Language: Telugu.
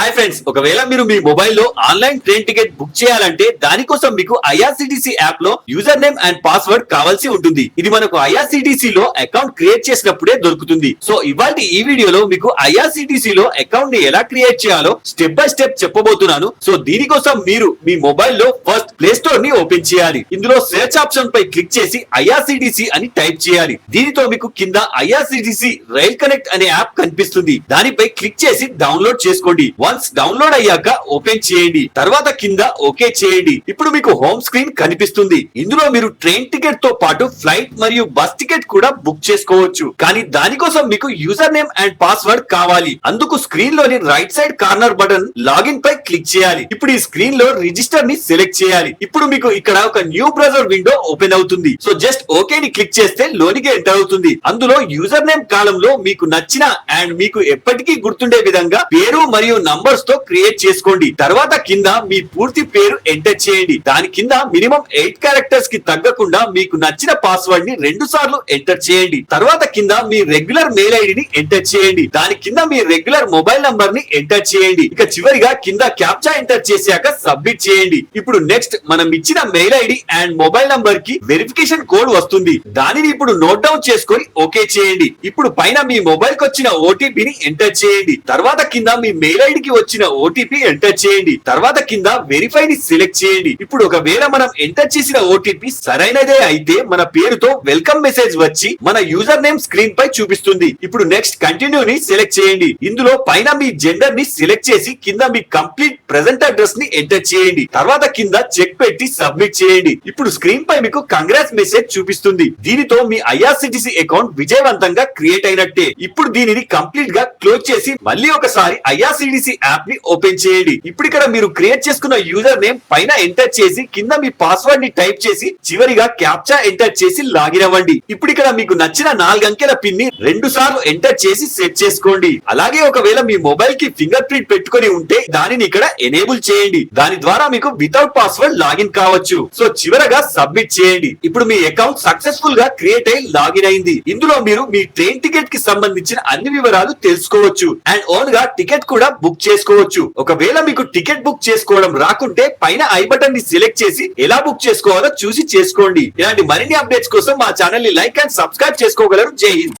I ఫ్రెండ్స్ ఒకవేళ మీరు మీ మొబైల్లో ఆన్లైన్ ట్రైన్ టికెట్ బుక్ చేయాలంటే దానికోసం మీకు ఐఆర్సిటిసి యాప్లో యూజర్ నేమ్ అండ్ పాస్వర్డ్ కావాల్సి ఉంటుంది. ఇది మనకు ఐఆర్సిటిసి లో అకౌంట్ క్రియేట్ చేసినప్పుడే దొరుకుతుంది. సో ఇవాళ ఈ వీడియోలో మీకు ఐఆర్సిటిసి లో అకౌంట్ని ఎలా క్రియేట్ చేయాలో స్టెప్ బై స్టెప్ చెప్పబోతున్నాను. సో దీనికోసం మీరు మీ మొబైల్లో ఫస్ట్ ప్లే స్టోర్ని ఓపెన్ చేయాలి. ఇందులో సెర్చ్ ఆప్షన్ పై క్లిక్ చేసి ఐఆర్సిటిసి అని టైప్ చేయాలి. దీనితో మీకు కింద ఐఆర్సిటిసి రైల్ కనెక్ట్ అనే యాప్ కనిపిస్తుంది. దానిపై క్లిక్ చేసి డౌన్లోడ్ చేసుకోండి. వన్స్ డౌన్లోడ్ అయ్యాక ఓపెన్ చేయండి. తర్వాత కింద ఓకే చేయండి. ఇప్పుడు మీకు హోమ్ స్క్రీన్ కనిపిస్తుంది. ఇందులో మీరు ట్రైన్ టికెట్తో పాటు ఫ్లైట్ మరియు బస్ టికెట్ కూడా బుక్ చేసుకోవచ్చు. కానీ దానికోసం మీకు యూజర్ నేమ్ అండ్ పాస్వర్డ్ కావాలి. అందుకు స్క్రీన్లోని right side corner button login పై క్లిక్ చేయాలి. ఇప్పుడు ఈ స్క్రీన్లో రిజిస్టర్ని సెలెక్ట్ చేయాలి. ఇప్పుడు మీకు ఇక్కడ ఒక న్యూ బ్రౌజర్ విండో ఓపెన్ అవుతుంది. సో జస్ట్ ఓకే ని క్లిక్ చేస్తే లోనికి ఎంటర్ అవుతుంది. అందులో యూజర్ నేమ్ కాలంలో మీకు నచ్చిన అండ్ మీకు ఎప్పటికీ గుర్తుండే విధంగా పేరు మరియు నంబర్ నంబర్స్తో క్రియేట్ చేసుకోండి. తర్వాత కింద మీ పూర్తి పేరు ఎంటర్ చేయండి. దాని కింద మినిమం ఎయిట్ క్యారెక్టర్స్కి తగ్గకుండా మీకు నచ్చిన పాస్వర్డ్ని రెండు సార్లు ఎంటర్ చేయండి. తర్వాత కింద మీ రెగ్యులర్ మెయిల్ ఐడిని ఎంటర్ చేయండి. దాని కింద మీ రెగ్యులర్ మొబైల్ నంబర్ని ఎంటర్ చేయండి. ఇక చివరిగా కింద క్యాప్చా ఎంటర్ చేశాక సబ్మిట్ చేయండి. ఇప్పుడు నెక్స్ట్ మనం ఇచ్చిన మెయిల్ ఐడి అండ్ మొబైల్ నంబర్కి వెరిఫికేషన్ కోడ్ వస్తుంది. దానిని ఇప్పుడు నోట్ డౌన్ చేసుకొని ఓకే చేయండి. ఇప్పుడు పైన మీ మొబైల్కి వచ్చిన ఓటీపీని ఎంటర్ చేయండి. తర్వాత కింద మీ మెయిల్ ఐడి కి వచ్చిన ఓటీపీ ఎంటర్ చేయండి. తర్వాత కింద వెరిఫై ని సెలెక్ట్ చేయండి. ఇప్పుడు ఒకవేళ మనం ఎంటర్ చేసిన ఓటీపీ సరైనదే అయితే మన పేరుతో వెల్కమ్ మెసేజ్ వచ్చి మన యూజర్ నేమ్ స్క్రీన్ పై చూపిస్తుంది. ఇప్పుడు నెక్స్ట్ కంటిన్యూ ని సెలెక్ట్ చేయండి. ఇందులో పైన మీ జెండర్ని సెలెక్ట్ చేసి కింద మీ కంప్లీట్ ప్రెసెంట్ అడ్రస్ని ఎంటర్ చేయండి. తర్వాత కింద చెక్ పెట్టి సబ్మిట్ చేయండి. ఇప్పుడు స్క్రీన్ పై మీకు కంగ్రాట్స్ మెసేజ్ చూపిస్తుంది. దీనితో మీ ఐఆర్సిటిసి అకౌంట్ విజయవంతంగా క్రియేట్ అయినట్టే. ఇప్పుడు దీనిని కంప్లీట్గా క్లోజ్ చేసి మళ్ళీ ఒకసారి ఐఆర్సిటిసి యాప్ని ఓపెన్ చేయండి. ఇప్పుడు ఇక్కడ మీరు క్రియేట్ చేసుకున్న యూజర్ నేమ్ పైన ఎంటర్ చేసి కింద మీ పాస్వర్డ్ని టైప్ చేసి చివరిగా క్యాప్చా ఎంటర్ చేసి లాగిన్ అవ్వండి. ఇప్పుడు ఇక్కడ మీకు నచ్చిన నాలుగు అంకెల పిన్ని రెండు సార్లు ఎంటర్ చేసి సెట్ చేసుకోండి. అలాగే ఒకవేళ మీ మొబైల్కి ఫింగర్ ప్రింట్ పెట్టుకొని ఉంటే దానిని ఇక్కడ ఎనేబుల్ చేయండి. దాని ద్వారా మీకు వితౌట్ పాస్వర్డ్ లాగిన్ కావచ్చు. సో చివరగా సబ్మిట్ చేయండి. ఇప్పుడు మీ అకౌంట్ సక్సెస్ఫుల్గా క్రియేట్ అయి లాగిన్ అయింది. ఇందులో మీరు మీ ట్రైన్ టికెట్కి సంబంధించిన అన్ని వివరాలు తెలుసుకోవచ్చు. అండ్ ఓన్గా టికెట్ కూడా బుక్ చేసుకోవచ్చు. ఒకవేళ మీకు టికెట్ బుక్ చేసుకోవడం రాకుంటే పైన ఐ బటన్ని సెలెక్ట్ చేసి ఎలా బుక్ చేసుకోవాలో చూసి చేసుకోండి. ఇలాంటి మరిన్ని అప్డేట్స్ కోసం మా ఛానల్ని లైక్ అండ్ సబ్స్క్రైబ్ చేసుకోగలరు. జై హింద్.